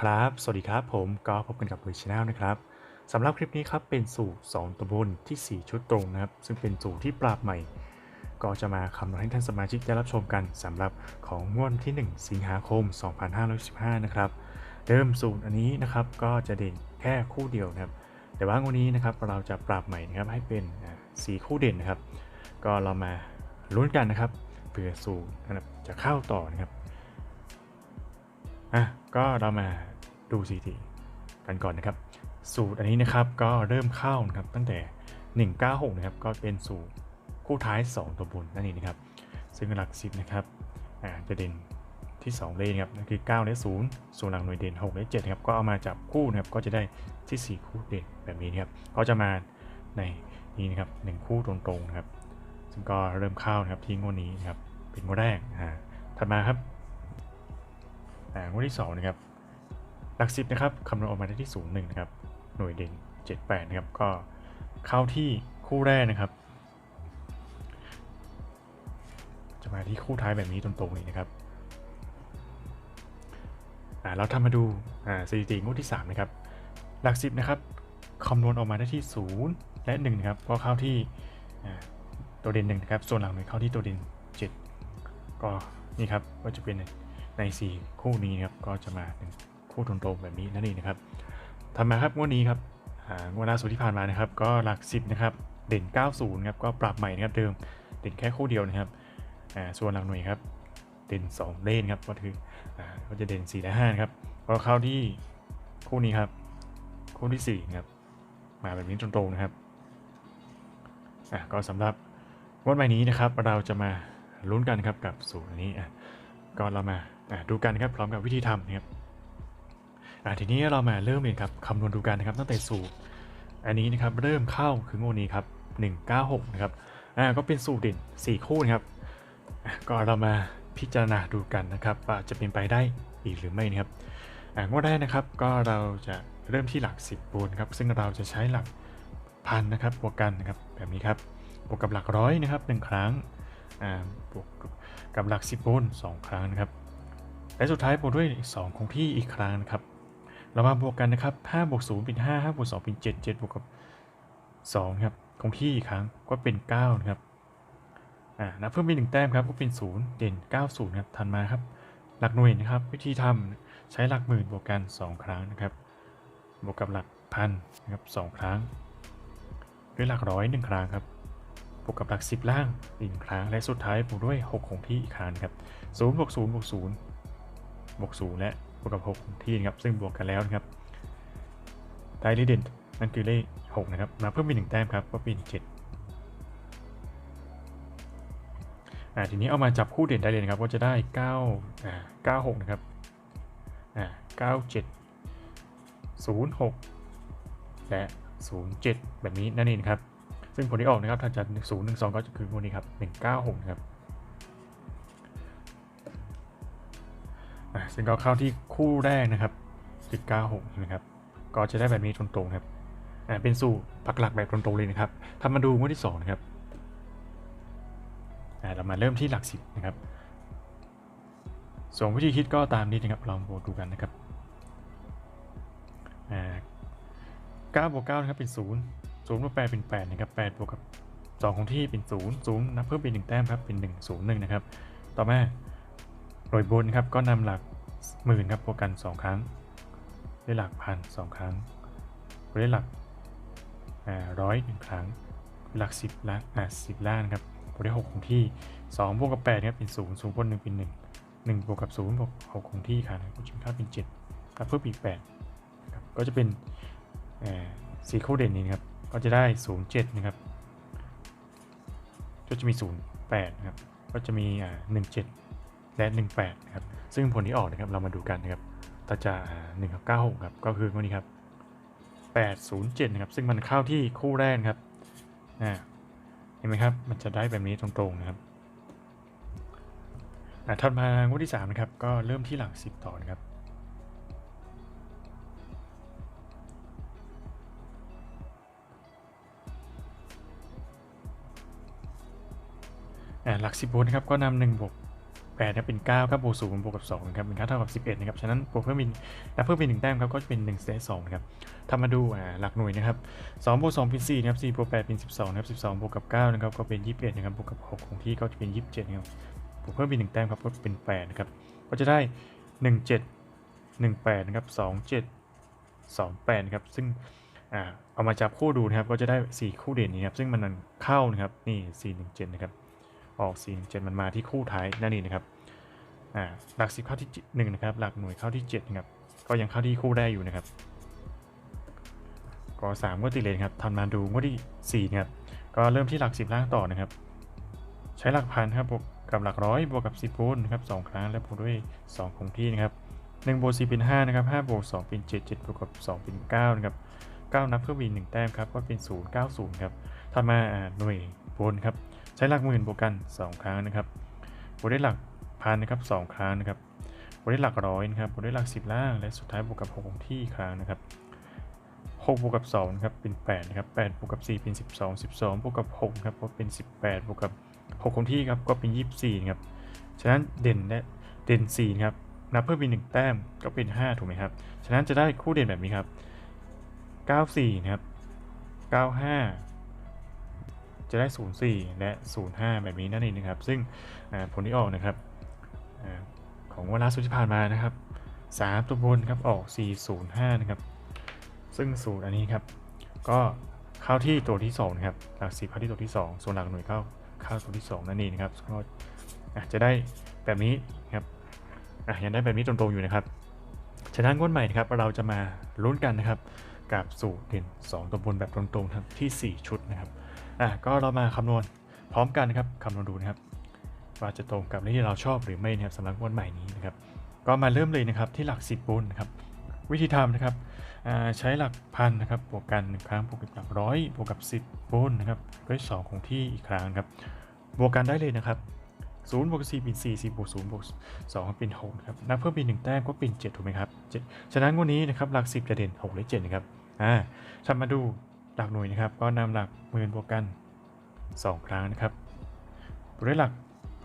ครับ สวัสดีครับ ผมก็พบกันกับลุยชแนลนะครับสำหรับคลิปนี้ครับเป็นสูตร 2ตัวบนที่ 4 ชุดตรงนะครับ ซึ่งเป็นสูตรที่ปราบใหม่ ก็จะมาคำนวณให้ท่านสมาชิกได้รับชมกันสำหรับของงวดที่ 1 สิงหาคม 2515 นะครับเดิมสูตรอันนี้นะครับก็จะเด่นแค่คู่เดียวนะครับ แต่ว่างวันนี้นะครับเราจะปรับใหม่นะครับให้เป็นสีคู่เด่นนะครับ ก็เรามาลุ้นกันนะครับเผื่อสูตรนะครับจะเข้าต่อนะครับอะก็เรามา ดูสถิติกันก่อนนะครับ สูตรอันนี้นะครับก็เริ่มเข้านะครับตั้งแต่ 196 นะครับก็เป็นสูตรคู่ท้าย 2 ตัวบนนั่นเองนะครับ ซึ่งหลัก 10 นะครับจะเด่นที่ 2 เลนะครับนั่นคือ9และ0ส่วนหลักหน่วยเด่น6และ7นะครับก็เอามาจับคู่นะครับก็จะได้ที่ 4 คู่เด่นแบบนี้นะครับก็จะมาในนี้นะครับ1คู่ตรงๆนะครับซึ่งก็เริ่มเข้านะครับที่งวดนี้นะครับเป็นงวดแรกอ่าถัดมาครับอ่างวดที่2นะครับ หลักสิบนะครับคำนวณออกมาได้ที่0 1นย์หนึ่งนะครับหน่วยเด่น78นะครับก็เข้าที่คู่แรกนะครับ จะมาที่คู่ท้ายแบบนี้ตรงๆเลยนะครับอ่าเราทำมาดูอ่าสถิติงวดที่ 3 นะครับ หลักสิบนะครับคำนวณออกมาได้ที่ 0 และ 1 นะครับก็เข้าที่ตัวเด่น1นะครับส่วนหลังหน่วยเข้าที่ตัวเด่น 7 ก็นี่ครับก็จะเป็นใน 4 คู่นี้นะครับก็จะมาเป็น คู่ตรงๆแบบนี้นั่นเองนะครับถัดมาครับงวดนี้ครับงวดล่าสุดที่ผ่านมานะครับ ก็หลัก 10 นะครับ เด่น 90ครับก็ปรับใหม่นะครับเดิมเด่นแค่คู่เดียวนะครับส่วนหลักหน่วยครับเด่น 2 เลนครับก็คือก็จะเด่น4และ5ครับก็เข้าที่คู่นี้ครับ คู่ที่4ครับมาแบบนี้ตรงๆนะครับอะก็สำหรับงวดใหม่นี้นะครับ เราจะมาลุ้นกันครับกับสูตรนี้อะก็เรามาดูกันครับพร้อมกับวิธีทำนะครับ ทีนี้เรามาเริ่มเลยครับคำนวณดูกันนะครับตั้งแต่สูตร อันนี้นะครับเริ่มเข้าคืองวดนี้ครับ196นะครับอ่าก็เป็นสูตรเด่น4 คู่นะครับอะก็เรามาพิจารณาดูกันนะครับว่าจะเป็นไปได้อีกหรือไม่นะครับอ่างวดแรกนะครับก็เราจะเริ่มที่หลัก 10บนครับซึ่งเราจะใช้หลักพันนะครับบวกกันนะครับแบบนี้ครับบวกกับหลักร้อยนะครับหนึ่งครั้งอ่าบวกกับกับหลัก 10บน2 ครั้งนะครับและสุดท้ายบวกด้วย2คงที่อีกครั้งนะครับ เรามาบวกกันนะครับ5บวก0เป็น5 5บวก2เป็น7 7บวกกับ2ครับคงที่อีกครั้งก็เป็น9นะครับอ่านับเพิ่มเป็น1แต้มครับก็เป็น 0 เด่น 90ครับถัดมาครับ หลักหน่วยนะครับ วิธีทำใช้หลักหมื่นบวกกัน 2 ครั้งนะครับ บวกกับหลักพันนะครับ2ครั้ง ด้วยหลักร้อย1ครั้งครับบวกกับหลัก 10 ล่างอีกหนึ่งครั้ง และสุดท้ายบวกด้วย 6 คงที่อีกครั้งนครับ0บวก0บวก0บวก0และ บวกกับ 6 ที่นะครับ ซึ่งบวกกันแล้วนะครับได้เลขเด่นนั่นคือเลข 6 นะครับ มาเพิ่มเป็น1แต้มครับก็เป็น7อ่าทีนี้เอามาจับคู่เด่นได้เลยนะครับ ก็จะได้9อ่า96 นะครับอ่า97 06 และ 07 แบบนี้นั่นเองครับ ซึ่งผลที่ออกนะครับถ้าจะ0 1 2 ก็จะคืองวดนี้ครับ 196 นะครับ ซึ่งก็เข้าที่คู่แรกนะครับคือ96นะครับ ก็จะได้แบบนี้ตรงๆครับอ่าเป็นสูตรปักหลักแบบตรงๆเลยนะครับถ้ามาดูงวดที่2นะครับอ่าเรามาเริ่มที่หลัก10นะครับ ส่วนวิธีคิดก็ตามนี้นะครับ ลองดูกันนะครับอ่า9บวก9นะครับเป็น0 0บวก8เป็น8นะครับ8บวกกับ2ของที่เป็น0 0นับเพิ่มเป็น1แต้มครับเป็น1 0 1นะครับ ต่อมาโดยบนครับก็นำหลัก หมื่นครับบวกกัน 2 ครั้ง ได้หลักพัน2ครั้ง ได้หลักร้อยหนึ่งครั้ง หลัก 10 ล้านอ่า10ล้านครับบวกด้6คงที่ 2 บวกกับ8ครับเป็น0 0บวก1เป็น 1 1 บวกกับ0บวก6คงที่ค่ะก็จะค่าเป็น7ครับเพิ่มอีก8ครับก็จะเป็นอ่าสีคู่เด่นนี้ครับ ก็จะได้ 07 นะครับ ก็จะมี 08 นะครับ ก็จะมีอ่า17 และ 18นะครับซึ่งผลที่ออกนะครับเรามาดูกันนะครับถ้าจะ1กับ96ครับก็คือวันนี้ครับ807นะครับซึ่งมันเข้าที่คู่แรกครับอ่าเห็นไหมครับมันจะได้แบบนี้ตรงๆนะครับอ่าถัดมางวดที่3นะครับก็เริ่มที่หลัก10ต่อนะครับอ่าหลัก10บนนะครับก็นำ1บวก 8ครับเป็น 9 ครับบวก0บวกกับ2ครับเป็นค่าเท่ากับ 11 นะครับ ฉะนั้นบวกเพิ่มเป็นนับเพิ่มเป็น1แต้มครับก็จะเป็น1เซต2นะครับถ้ามาดูอ่าหลักหน่วยนะครับ2บวก2เป็น4นะครับ4บวก8เป็น 12นะครับ12บวกกับ9นะครับก็เป็น 21นะครับบวกกับ6ของที่ก็จะเป็น 27นะครับบวกเพิ่มเป็น1แต้มครับก็เป็น8นะครับก็จะได้ 17 18นะครับ27 28นะครับซึ่งเอามาจับคู่ดูนะครับก็จะได้ 4 คู่เด่นนี้ครับซึ่งมันเข้านะครับนี่417นะครับ ออก417มันมาที่คู่ท้ายนั่นเองนะครับอ่าหลัก10เข้าที่1นะครับหลักหน่วยเข้าที่7นะครับก็ยังเข้าที่คู่ได้อยู่นะครับก็3ก็ติดเลยครับทันมาดูงวดที่4นะครับก็เริ่มที่หลัก 10ล่างต่อนะครับ ใช้หลักพันครับบวกกับหลักร้อยบวกกับ 10คูณนะครับ2ครั้งและบวกด้วย 2 คงที่นะครับ1บวก4เป็น5นะครับ5บวก2เป็น7 7บวกกับ2เป็น9นะครับ9นับเพิ่มอีก1แต้มครับก็เป็น 0 9 0ครับถัดมาหน่วยบนครับ ช้หลักหมื่นบวกกัน 2 ครั้งนะครับบวกด้วยหลักพันนะครับ2ครั้งนะครับบวกด้วยหลักร้อยนะครับบวกด้วยหลัก 10 ล่าง และสุดท้ายบวกกับ6คงที่ครั้งนะครับ6บวกกับ2นะครับเป็น8นะครับ8บวกกับ4เป็น 12 12บวกกับ6ครับก็เป็น 18บวกกับ6คงที่ครับก็เป็น 24ครับฉะนั้นเด่นและเด่น4ครับนับเพิ่มเป็น1แต้มก็เป็น 5 ถูกไหมครับฉะนั้นจะได้คู่เด่นแบบนี้ครับ 94นะครับ95 จะได้ 04 และ 05 แบบนี้นั่นเองนะครับ ซึ่งผลที่ออกนะครับอของเวลาสุดที่ผ่านมานะครับ 3 ตัวบนครับออก 405 นะครับ ซึ่งสูตรอันนี้ครับ ก็เข้าที่ตัวที่2นะครับหลัก10เข้าที่ตัวที่ 2 ส่วนหลักหน่วยเข้าเข้าตัวที่ 2 นั่นเองนะครับก็จะได้แบบนี้ครับยังได้แบบนี้ตรงๆอยู่นะครับฉะนั้นงวดใหม่นะครับเราจะมาลุ้นกันนะครับกับสูตรเด่น 2 ตัวบนแบบตรงๆครับที่ 4 ชุดนะครับ อะก็เรามาคำนวณพร้อมกันนะครับคำนวณดูนะครับ ว่าจะตรงกับเลขที่เราชอบหรือไม่นะครับสำหรับงวดใหม่นี้นะครับ ก็มาเริ่มเลยนะครับที่หลัก 10บนนะครับ วิธีทำนะครับใช้หลักพันนะครับบวกกัน1ครั้งบวกกับหลักร้อยบวกกับ 10บนนะครับด้วย2คงที่อีกครั้งครับบวกกันได้เลยนะครับ0บวก4เป็น4 4บวก0บวก2เป็น6นะครับนับเพิ่มเป็น1แต้มก็เป็น 7 ถูกไหมครับ7ฉะนั้นวันนี้นะครับหลัก 10 จะเด่น 6 และ 7 นะครับอ่าทำมาดู ลักหน่วยนะครับก็นำหลักหมื่นบวกกัน 2 ครั้งนะครับบวกด้วยหลัก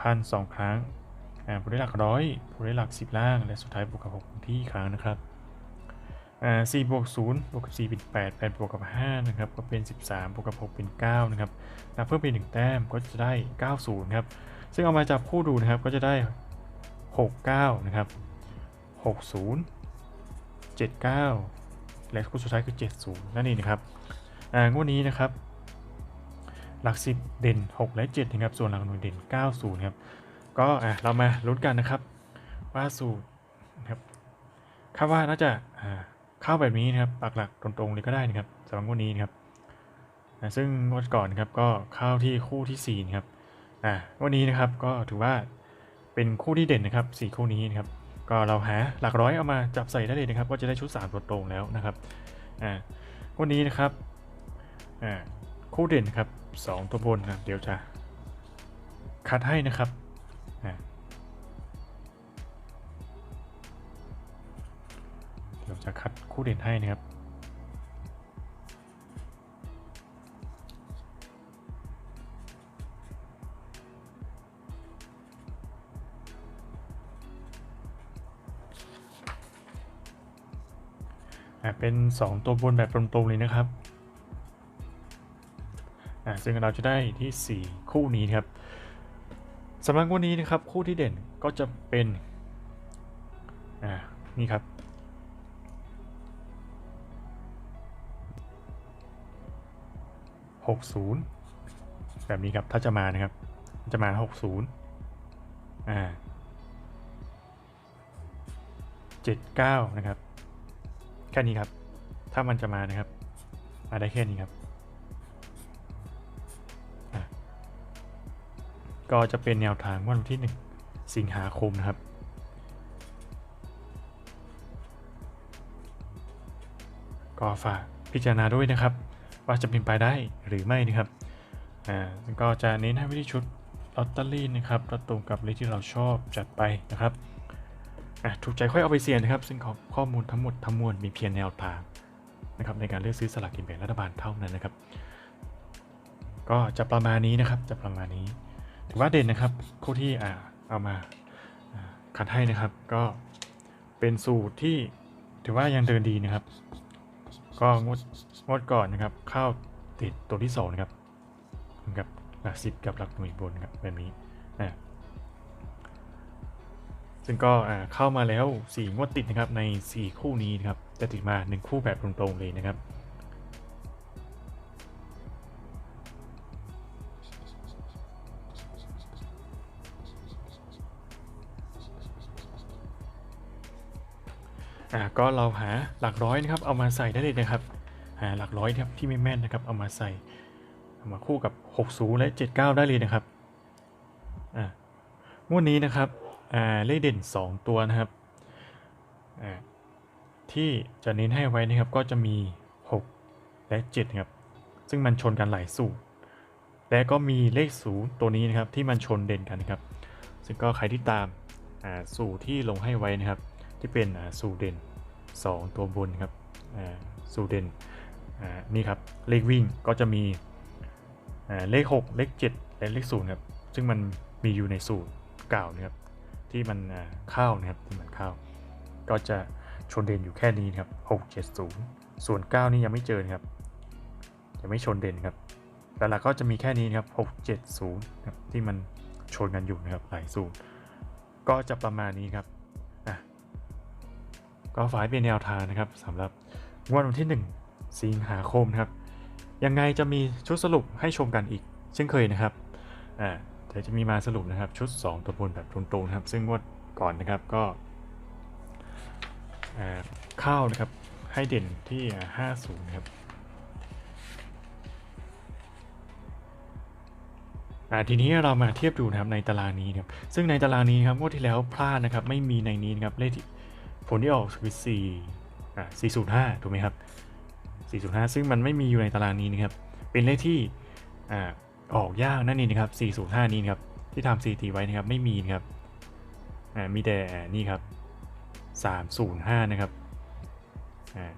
พันสองครั้งอ่าบวกด้วยหลักร้อยบวกด้วยหลัก 10 ล่าง และสุดท้ายบวกกับ6ที่ครั้งนะครับอ่า4บวก0บวกกับ4เป็น8 8บวกกับ5นะครับก็เป็น13บสามบวกกับ6เป็น9นะครับนับเพิ่มเป็น1แต้มก็จะได้90ครับซึ่งเอามาจับคู่ดูนะครับก็จะได้69นะครับ60 79และคู่สุดท้ายคือ70นั่นเองนะครับ อ่างวดนี้นะครับ หลัก10เด่น 6 และ7นะครับ ส่วนหลักหน่วยเด่น 90 ครับ ก็อะเรามาลุ้นกันนะครับ ว่าสูตรนะครับคาดว่าน่าจะอ่าเข้าแบบนี้นะครับปักหลักตรงๆเลยก็ได้นะครับสำหรับงวดนี้นะครับซึ่งงวดก่อนนะครับก็เข้าที่คู่ที่4นะครับอ่าวันนี้นะครับก็ถือว่าเป็นคู่ที่เด่นนะครับสี่คู่นี้นะครับ ก็เราหาหลักร้อยเอามาจับใส่ได้เลยนะครับ ก็จะได้ชุด 3 ตัวตรงแล้วนะครับอ่าวันนี้นะครับ อ่าคู่เด่นครับ 2 ตัวบนนะเดี๋ยวจะคัดให้นะครับอ่าเดี๋ยวจะคัดคู่เด่นให้นะครับเป็น 2 ตัวบนแบบตรงๆเลยนะครับ ซึ่งเราจะได้ที่ 4 คู่นี้ครับสำหรับวันนี้นะครับคู่ที่เด่นก็จะเป็นอ่านี่ครับ60แบบนี้ครับถ้าจะมานะครับจะมา60อ่า79นะครับแค่นี้ครับถ้ามันจะมานะครับ มาได้แค่นี้ครับ ก็จะเป็นแนวทางวันที่ 1 สิงหาคมนะครับ ก็ฝากพิจารณาด้วยนะครับ ว่าจะเป็นไปได้หรือไม่นะครับอ่าก็จะเน้นให้วิธีชุดลอตเตอรี่นะครับแล้วตรงกับเลขที่เราชอบจัดไปนะครับอะถูกใจค่อยเอาไปเสี่ยงนะครับ ซึ่งขข้อมูลทั้งหมดทั้งมวลมีเพียงแนวทางนะครับในการเลือกซื้อสลากกินแบ่งรัฐบาลเท่านั้นนะครับ ก็จะประมาณนี้นะครับจะประมาณนี้ ถือว่าเด่นนะครับคู่ที่อ่าเอามาคัดให้นะครับ ก็เป็นสูตรที่ถือว่ายังเดินดีนะครับ ก็งดงดก่อนนะครับ เข้าติดตัวที่สองนะครับกับหลักสิบกับหลักหน่วยบนครับแบบนี้อ่าซึ่งก็อ่าเข้ามาแล้วสี่งวดติดนะครับในสี่คู่นี้นะครับจะติดมาหนึ่งคู่แบบตรงๆเลยนะครับ อ่าก็เราหาหลักร้อยนะครับเอามาใส่ได้เลยนะครับหาหลักร้อยครับที่ไม่แม่นนะครับเอามาใส่เอามาคู่กับ 60 และ 79 ได้เลยนะครับอ่างวดนี้นะครับอ่าเลขเด่น 2 ตัวนะครับอ่าที่จะเน้นให้ไว้นะครับก็จะมี 6 และ7นะครับซึ่งมันชนกันหลายสูตร และก็มีเลขศูนย์ตัวนี้นะครับที่มันชนเด่นกันครับ ซึ่งก็ใครที่ตามสูตรที่ลงให้ไว้นะครับ ที่เป็นสูเดน2 ตัวบนครับสูเดนนี่ครับเลขวิ่งก็จะมีเลข 6 เลข 7 และเลข0ครับซึ่งมันมีอยู่ในสูตรเก่านะครับที่มันเข้านะครับที่มันเข้า ก็จะชนเด่นอยู่แค่นี้นครับ6 7 0 ส่วน 9 นี่ยังไม่เจอครับยังไม่ชนเด่นครับแต่หลักก็จะมีแค่นี้นครับ6 7 0ครับที่มันชนกันอยู่นะครับหลายสูตร ก็จะประมาณนี้ครับ ก็ฝากเป็นแนวทางนะครับสำหรับวดวันที่ 1 สิงหาคมนะครับ ยังไงจะมีชุดสรุปให้ชมกันอีก เช่นเคยนะครับอ่าเดี๋ยวจะมีมาสรุปนะครับชุด 2 ตัวบนแบบตรงๆนะครับ ซึ่งงวดก่อนนะครับก็เข้านะครับให้เด่นที่อ่า50นะครับทีนี้เรามาเทียบดูนะครับในตารางนี้นะครับซึ่งในตารางนี้ครับงวดที่แล้วพลาดนะครับไม่มีในนี้นะครับเลขที่ ผลที่ออกคือ4อ่า405 ถูกไหมครับ 405 ซึ่งมันไม่มีอยู่ในตารางนี้นะครับ เป็นเลขที่อ่าออกยากนั่นเองนะครับ 405 นี้นะครับ ที่ทำสถิติไว้นะครับ ไม่มีนะครับอ่ามีแต่นี่ครับ 305 นะครับอ่า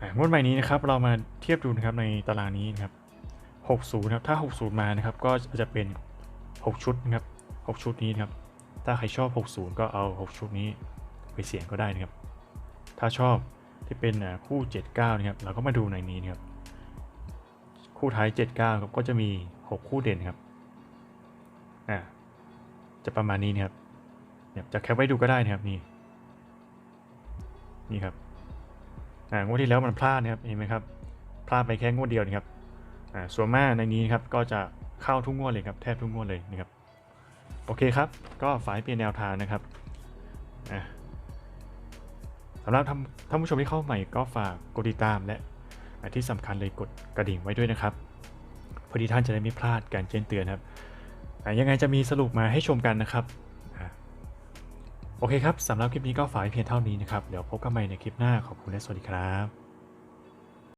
อ่างวดใหม่นี้นะครับ เรามาเทียบดูนะครับในตารางนี้นะครับ 60ครับ ถ้า 60 มานะครับ ก็จะเป็น 6 ชุดนะครับ 6 ชุดนี้นะครับ ถ้าใครชอบ 60 ก็เอา 6 ชุดนี้ไปเสี่ยงก็ได้นะครับ ถ้าชอบที่เป็นคู่ 79 นะครับ เราก็มาดูในนี้นะครับ คู่ท้าย 79 ครับ ก็จะมี 6 คู่เด่นครับ อ่า จะประมาณนี้นะครับเนี่ยจะแคปไว้ดูก็ได้นะครับนี่ นี่ครับ อ่างวดที่แล้วมันพลาดนะครับ เห็นไหมครับ พลาดไปแค่งวดเดียวนะครับ อ่า ส่วนมากในนี้นะครับ ก็จะเข้าทุกงวดเลยครับ แทบทุกงวดเลยนะครับ โอเคครับ ก็ฝ่ากให้เป็นแนวทางนะครับสำหรับท่านผู้ชมที่เข้าใหม่ก็ฝากกดติดตามและที่สำคัญเลยกดกระดิ่งไว้ด้วยนะครับพอดีท่านจะได้ไม่พลาดการแจ้งเตือนครับยังไงจะมีสรุปมาให้ชมกันนะครับโอเคครับสำหรับคลิปนี้ก็ฝากเพียงเท่านี้นะครับ เดี๋ยวพบกันใหม่ในคลิปหน้าขอบคุณและสวัสดีครับ